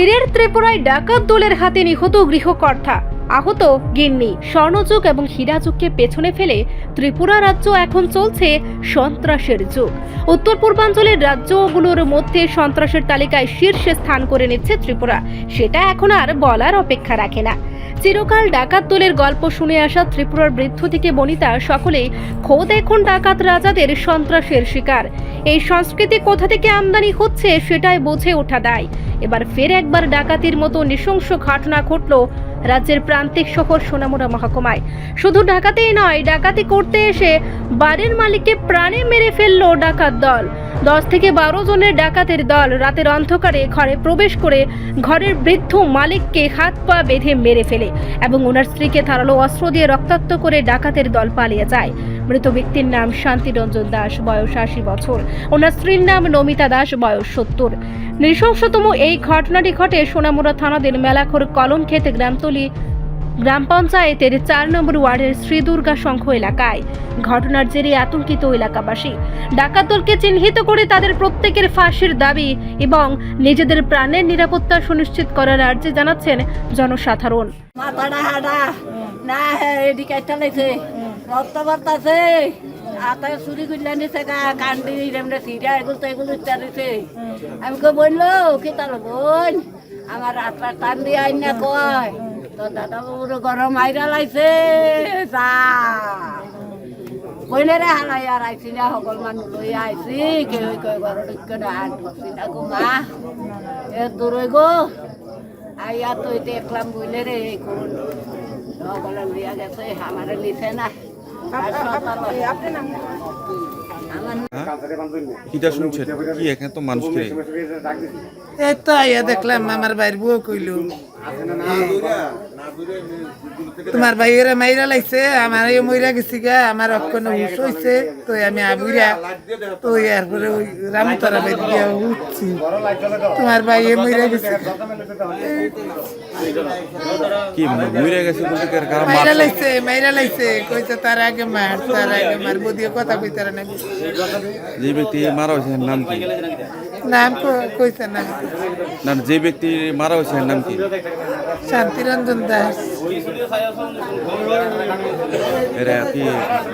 ফিরের ত্রিপুরায় ডাকাত দলের হাতে নিহত গৃহকর্তা। আহত গিন্নি, স্বর্ণযুগ এবং হীরাযুগকে পেছনে ফেলে ত্রিপুরা রাজ্য এখন চলছে সন্ত্রাসের যুগ। উত্তর পূর্বাঞ্চলের রাজ্যগুলোর মধ্যে সন্ত্রাসের তালিকায় শীর্ষে স্থান করে নিচ্ছে ত্রিপুরা। সেটা এখন আর বলার অপেক্ষা রাখে না। চিরকাল ডাকাত দলের গল্প শুনে আসা ত্রিপুরার বৃদ্ধ থেকে বনিতা, সকলেই খোদ এখন ডাকাত রাজাদের সন্ত্রাসের শিকার। এই সংস্কৃতি কোথা থেকে আমদানি হচ্ছে সেটাই বোঝে ওঠা দায়। এবার ফের একবার ডাকাতির মতো নৃশংস ঘটনা ঘটল রাজ্যের প্রান্তিক শহর সোনামুড়া মহকুমায়। শুধু ডাকাতেই নয়, ডাকাতি করতে এসে বাড়ির মালিককে প্রাণে মেরে ফেলল ডাকাত দল। দশ থেকে বারো জনের ডাকাতের দল রাতের অন্ধকারে ঘরে প্রবেশ করে ঘরের বৃদ্ধ মালিককে হাত পা বেঁধে মেরে ফেলে এবং ওনার স্ত্রীকে ধারালো অস্ত্র দিয়ে রক্তাক্ত করে ডাকাতের দল পালিয়ে যায়। মৃত ব্যক্তির নাম শান্তিরঞ্জন দাস, বয়স আশি বছর। ওনার স্ত্রীর নাম নমিতা দাস, বয়স সত্তর। নৃশংসতম এই ঘটনাটি ঘটে সোনামুড়া থানাদের মেলাখোর কলমক্ষেত গ্রামতলি গ্রাম পঞ্চায়েতের চার নম্বর ওয়ার্ডের শ্রীদুর্গা সংঘ এলাকায়। ঘটনার জেরে আতঙ্কিত এলাকাবাসী। ডাকাত দলকে চিহ্নিত করে তাদের প্রত্যেকের ফাঁসির দাবি এবং নিজেদের প্রাণের নিরাপত্তা সুনিশ্চিত করার আর্জি জানাচ্ছেন জনসাধারণ। না এদিকে এমনি সিরিয়া এগুলো আমি বলল কি তার বোন? আমার হাত টান দিয়ে আইন না কয়। তো দাদা বাবুর গরম আইরা লাইছে যা। বইনেরে হালাই আর আইছি না সকল মানুহ লৈ আইছি। কেউ কয় ঘৰত ঐক্য হাত ধরছি না গো মা এ দূৰৈ গো। আইয়া তো দেখলাম বুঝলে রে এই করুন সকলে লইয়া গেছে আমার নিছে না। এই দেখলাম আমার ভাইয়ের বউ কইল। তোমার ভাইয়েরা মাইরা লাইছে আমার এই মইরা গেছি গা আমার অক্ষণ হুশ হইছে তো আমি আবুরা তো এরপরে ওই রামতারা বাড়ি গিয়া উঠছি। তোমার ভাই এ মইরা গেছে। কি গেছে বলতে কি আর মাইরা? লাইছে মাইরা লাইছে কইতে তার আগে মার তার আগে মার বদিয়ে কথা কইতার না। যে ব্যক্তি মারা হয়েছে নাম কি? নাম কইছে না। না যে ব্যক্তি মারা হয়েছে নাম কি? শান্তিরঞ্জন দাস। এরা কি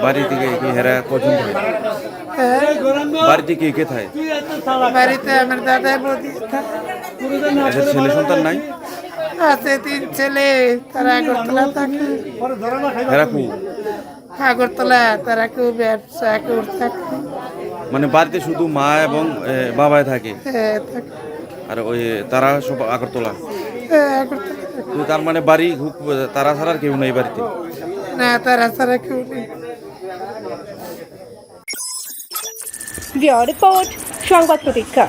বাড়ি থেকে কি হেরা কজন থাকে হ্যাঁ? বাড়ি থেকে কে থাকে? বাড়িতে আমার দাদা বৌদি থাকে। ছেলে সন্তান নাই? আছে তিন ছেলে তারা আগরতলা থাকে। হেরা কু? আগরতলা তারা কেউ ব্যবসা কেউ থাকে। মানে বাড়িতে শুধু মা এবং বাবাই থাকে? হ্যাঁ, থাকে। আর ওই তারা সব আগরতলা? তার মানে বাড়ি খুব তারা ছাড়া আর কেউ নেই বাড়িতে? না তারা ছাড়া কেউ নেই। রিপোর্ট সংবাদ প্রতীক্ষা।